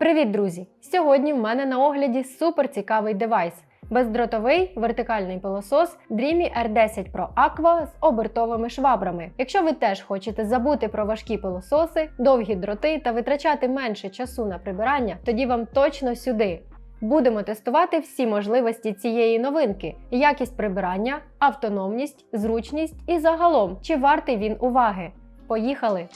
Привіт, друзі! Сьогодні в мене на огляді супер цікавий девайс. Бездротовий вертикальний пилосос Dreamy R10 Pro Aqua з обертовими швабрами. Якщо ви теж хочете забути про важкі пилососи, довгі дроти та витрачати менше часу на прибирання, тоді вам точно сюди. Будемо тестувати всі можливості цієї новинки: якість прибирання, автономність, зручність і загалом, чи вартий він уваги. Поїхали!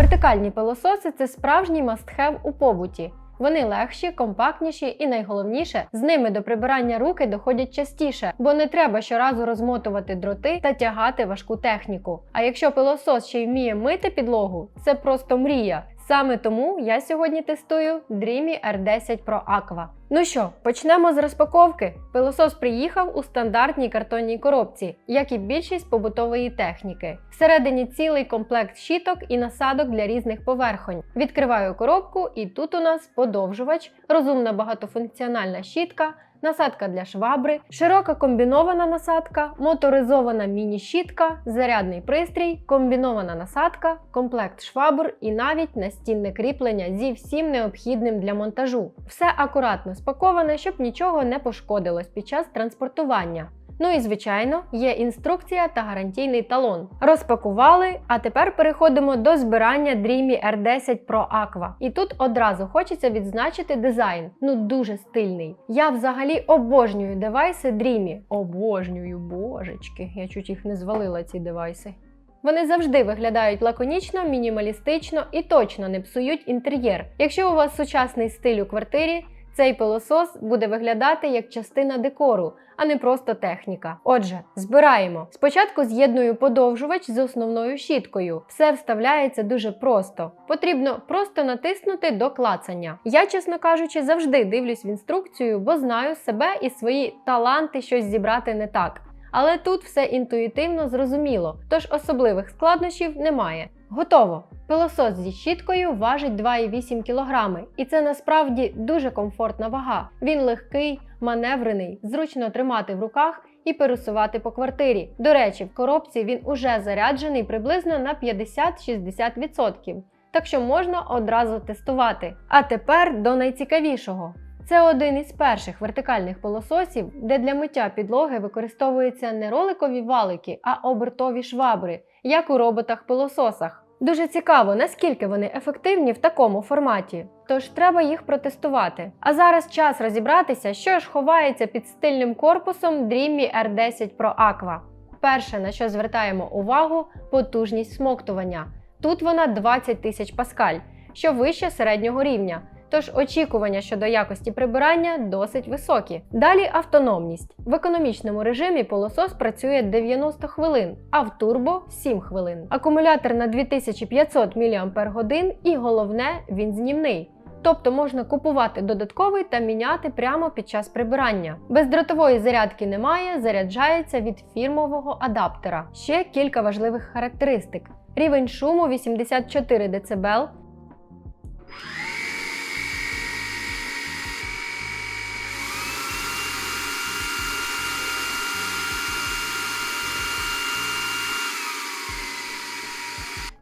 Вертикальні пилососи це справжній мастхев у побуті. Вони легші, компактніші і найголовніше, з ними до прибирання руки доходять частіше, бо не треба щоразу розмотувати дроти та тягати важку техніку. А якщо пилосос ще й вміє мити підлогу, це просто мрія. Саме тому я сьогодні тестую Dreamy R10 Pro Aqua. Ну що, почнемо з розпаковки. Пилосос приїхав у стандартній картонній коробці, як і більшість побутової техніки. Всередині цілий комплект щіток і насадок для різних поверхонь. Відкриваю коробку, і тут у нас подовжувач, розумна багатофункціональна щітка. Насадка для швабри, широка комбінована насадка, моторизована міні-щітка, зарядний пристрій, комбінована насадка, комплект швабр і навіть настінне кріплення зі всім необхідним для монтажу. Все акуратно спаковане, щоб нічого не пошкодилось під час транспортування. Ну і звичайно, є інструкція та гарантійний талон. Розпакували, а тепер переходимо до збирання Dreamy R10 Pro Aqua. І тут одразу хочеться відзначити дизайн. Ну дуже стильний. Я взагалі обожнюю девайси Dreamy. Обожнюю, божечки. Я чуть їх не звалила, ці девайси. Вони завжди виглядають лаконічно, мінімалістично і точно не псують інтер'єр. Якщо у вас сучасний стиль у квартирі, цей пилосос буде виглядати як частина декору, а не просто техніка. Отже, збираємо. Спочатку з'єдную подовжувач з основною щіткою. Все вставляється дуже просто. Потрібно просто натиснути до клацання. Я, чесно кажучи, завжди дивлюсь в інструкцію, бо знаю себе і свої таланти щось зібрати не так. Але тут все інтуїтивно зрозуміло, тож особливих складнощів немає. Готово! Пилосос зі щіткою важить 2,8 кг, і це насправді дуже комфортна вага. Він легкий, маневрений, зручно тримати в руках і пересувати по квартирі. До речі, в коробці він уже заряджений приблизно на 50-60%, так що можна одразу тестувати. А тепер до найцікавішого. Це один із перших вертикальних пилососів, де для миття підлоги використовуються не роликові валики, а обертові швабри, як у роботах-пилососах. Дуже цікаво, наскільки вони ефективні в такому форматі. Тож треба їх протестувати. А зараз час розібратися, що ж ховається під стильним корпусом Dreamy R10 Pro Aqua. Перше, на що звертаємо увагу, потужність смоктування. Тут вона 20 тисяч паскаль, що вище середнього рівня. Тож очікування щодо якості прибирання досить високі. Далі автономність. В економічному режимі пилосос працює 90 хвилин, а в турбо 7 хвилин. Акумулятор на 2500 мАч і головне, він знімний. Тобто можна купувати додатковий та міняти прямо під час прибирання. Бездротової зарядки немає, заряджається від фірмового адаптера. Ще кілька важливих характеристик: рівень шуму 84 дБ,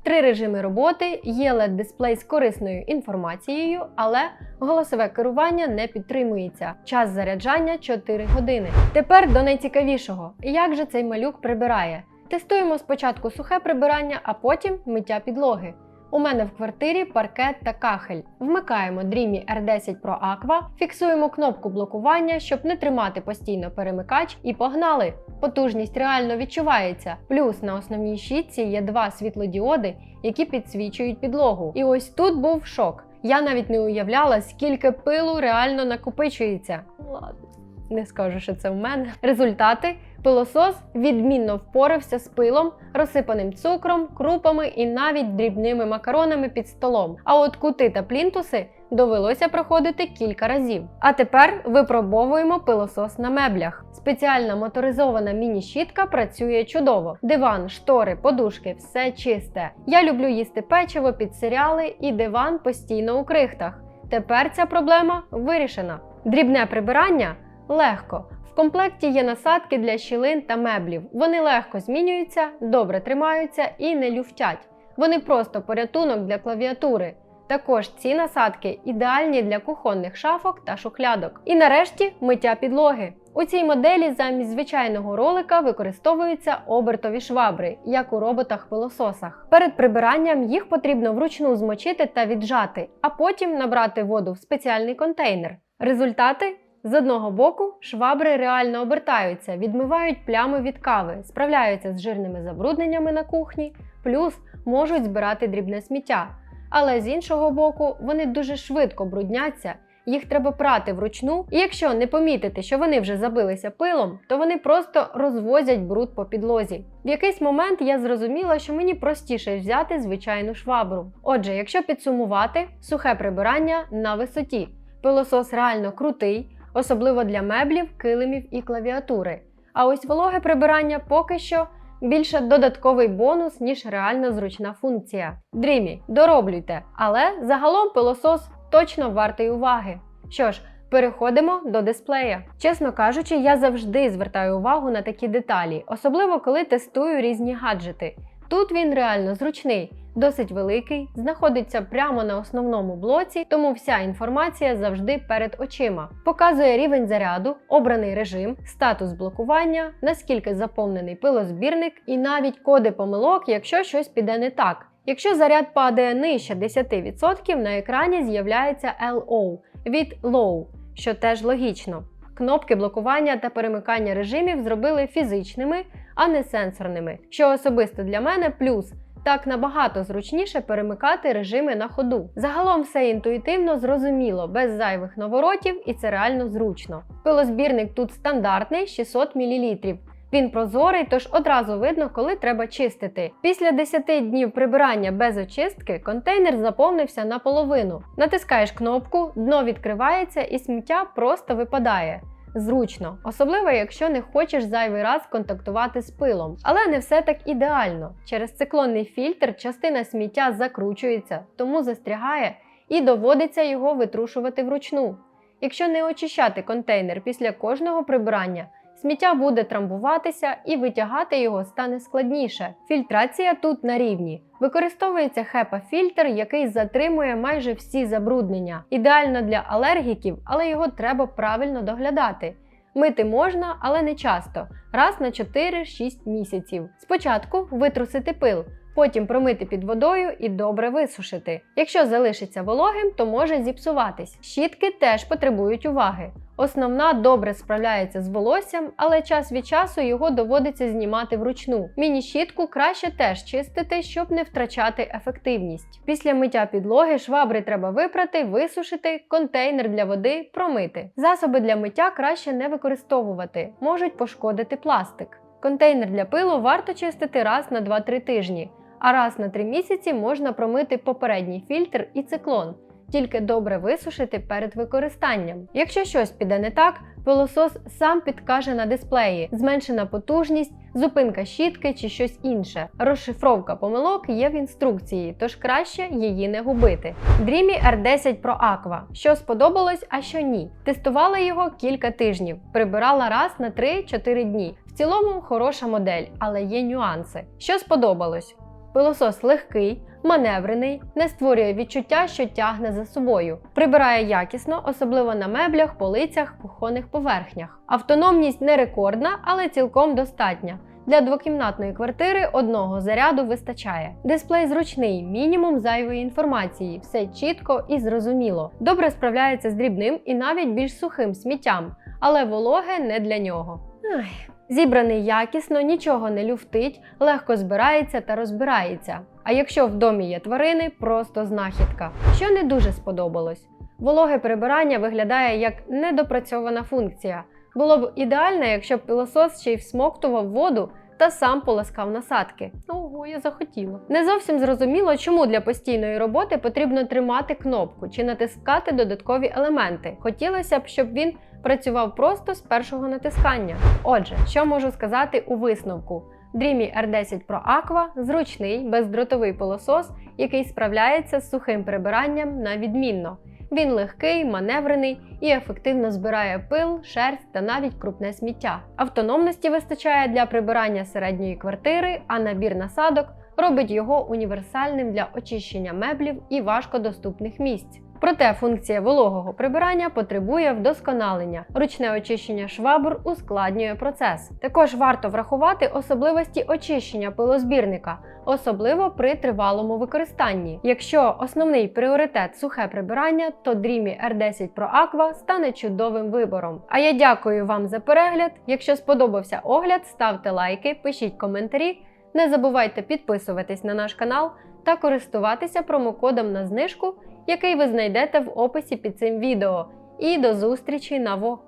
Три режими роботи, є led дисплей з корисною інформацією, але голосове керування не підтримується. Час заряджання 4 години. Тепер до найцікавішого: як же цей малюк прибирає? Тестуємо спочатку сухе прибирання, а потім миття підлоги. У мене в квартирі паркет та кахель. Вмикаємо Dreamy R10 Pro Aqua, фіксуємо кнопку блокування, щоб не тримати постійно перемикач, і погнали! Потужність реально відчувається. Плюс на основній щітці є два світлодіоди, які підсвічують підлогу. І ось тут був шок. Я навіть не уявляла, скільки пилу реально накопичується. Ладно, не скажу, що це в мене. Результати Пилосос відмінно впорався з пилом, розсипаним цукром, крупами і навіть дрібними макаронами під столом. А от кути та плінтуси довелося проходити кілька разів. А тепер випробовуємо пилосос на меблях. Спеціальна моторизована міні-щітка працює чудово. Диван, штори, подушки все чисте. Я люблю їсти печиво під серіали і диван постійно у крихтах. Тепер ця проблема вирішена. Дрібне прибирання легко В комплекті є насадки для щілин та меблів. Вони легко змінюються, добре тримаються і не люфтять. Вони просто порятунок для клавіатури. Також ці насадки ідеальні для кухонних шафок та шухлядок. І нарешті миття підлоги. У цій моделі замість звичайного ролика використовуються обертові швабри, як у роботах-пилососах. Перед прибиранням їх потрібно вручну змочити та віджати, а потім набрати воду в спеціальний контейнер. Результати з одного боку швабри реально обертаються, відмивають плями від кави, справляються з жирними забрудненнями на кухні, плюс можуть збирати дрібне сміття. Але з іншого боку, вони дуже швидко брудняться, їх треба прати вручну, і якщо не помітити, що вони вже забилися пилом, то вони просто розвозять бруд по підлозі. В якийсь момент я зрозуміла, що мені простіше взяти звичайну швабру. Отже, якщо підсумувати, сухе прибирання на висоті. Пилосос реально крутий, особливо для меблів, килимів і клавіатури. А ось вологе прибирання поки що більше додатковий бонус, ніж реально зручна функція. Дрімі, дороблюйте, але загалом пилосос точно вартий уваги. Що ж, переходимо до дисплея. Чесно кажучи, я завжди звертаю увагу на такі деталі, особливо коли тестую різні гаджети. Тут він реально зручний, досить великий, знаходиться прямо на основному блоці, тому вся інформація завжди перед очима. Показує рівень заряду, обраний режим, статус блокування, наскільки заповнений пилозбірник і навіть коди помилок, якщо щось піде не так. Якщо заряд падає нижче 10%, на екрані з'являється LO від Low, що теж логічно. Кнопки блокування та перемикання режимів зробили фізичними, а не сенсорними, що особисто для мене плюс. Так набагато зручніше перемикати режими на ходу. Загалом все інтуїтивно зрозуміло, без зайвих наворотів, і це реально зручно. Пилозбірник тут стандартний 600 мл. Він прозорий, тож одразу видно, коли треба чистити. Після 10 днів прибирання без очистки контейнер заповнився наполовину. Натискаєш кнопку, дно відкривається і сміття просто випадає. Зручно, особливо якщо не хочеш зайвий раз контактувати з пилом. Але не все так ідеально. Через циклонний фільтр частина сміття закручується, тому застрягає і доводиться його витрушувати вручну. Якщо не очищати контейнер після кожного прибирання, сміття буде трамбуватися і витягати його стане складніше. Фільтрація тут на рівні. Використовується хепа-фільтр, який затримує майже всі забруднення. Ідеально для алергіків, але його треба правильно доглядати. Мити можна, але не часто, раз на 4-6 місяців. Спочатку витрусити пил, потім промити під водою і добре висушити. Якщо залишиться вологим, то може зіпсуватись. Щітки теж потребують уваги. Основна добре справляється з волоссям, але час від часу його доводиться знімати вручну. Міні-щітку краще теж чистити, щоб не втрачати ефективність. Після миття підлоги швабри треба випрати, висушити, контейнер для води промити. Засоби для миття краще не використовувати, можуть пошкодити пластик. Контейнер для пилу варто чистити раз на 2-3 тижні, а раз на 3 місяці можна промити попередній фільтр і циклон тільки добре висушити перед використанням. Якщо щось піде не так, пилосос сам підкаже на дисплеї, зменшена потужність, зупинка щітки чи щось інше. Розшифровка помилок є в інструкції, тож краще її не губити. Dreamy R10 Pro Aqua. Що сподобалось, а що ні. Тестувала його кілька тижнів, прибирала раз на 3-4 дні. В цілому хороша модель, але є нюанси. Що сподобалось? Пилосос легкий, маневрений, не створює відчуття, що тягне за собою, прибирає якісно, особливо на меблях, полицях, кухонних поверхнях. Автономність не рекордна, але цілком достатня. Для двокімнатної квартири одного заряду вистачає. Дисплей зручний, мінімум зайвої інформації, все чітко і зрозуміло. Добре справляється з дрібним і навіть більш сухим сміттям, але вологе не для нього. Ай. Зібраний якісно, нічого не люфтить, легко збирається та розбирається. А якщо в домі є тварини, просто знахідка. Що не дуже сподобалось. Вологе прибирання виглядає як недопрацьована функція. Було б ідеально, якщо б пилосос ще й всмоктував воду та сам поласкав насадки. Ого, я захотіла. Не зовсім зрозуміло, чому для постійної роботи потрібно тримати кнопку чи натискати додаткові елементи. Хотілося б, щоб він працював просто з першого натискання. Отже, що можу сказати у висновку? Dreamy R10 Pro Aqua зручний бездротовий пилосос, який справляється з сухим прибиранням на відмінно. Він легкий, маневрений і ефективно збирає пил, шерсть та навіть крупне сміття. Автономності вистачає для прибирання середньої квартири, а набір насадок робить його універсальним для очищення меблів і важкодоступних місць. Проте функція вологого прибирання потребує вдосконалення. Ручне очищення швабр ускладнює процес. Також варто врахувати особливості очищення пилозбірника, особливо при тривалому використанні. Якщо основний пріоритет сухе прибирання, то Dreamy R10 Pro Aqua стане чудовим вибором. А я дякую вам за перегляд. Якщо сподобався огляд, ставте лайки, пишіть коментарі. Не забувайте підписуватись на наш канал та користуватися промокодом на знижку, який ви знайдете в описі під цим відео. І до зустрічі на ВО!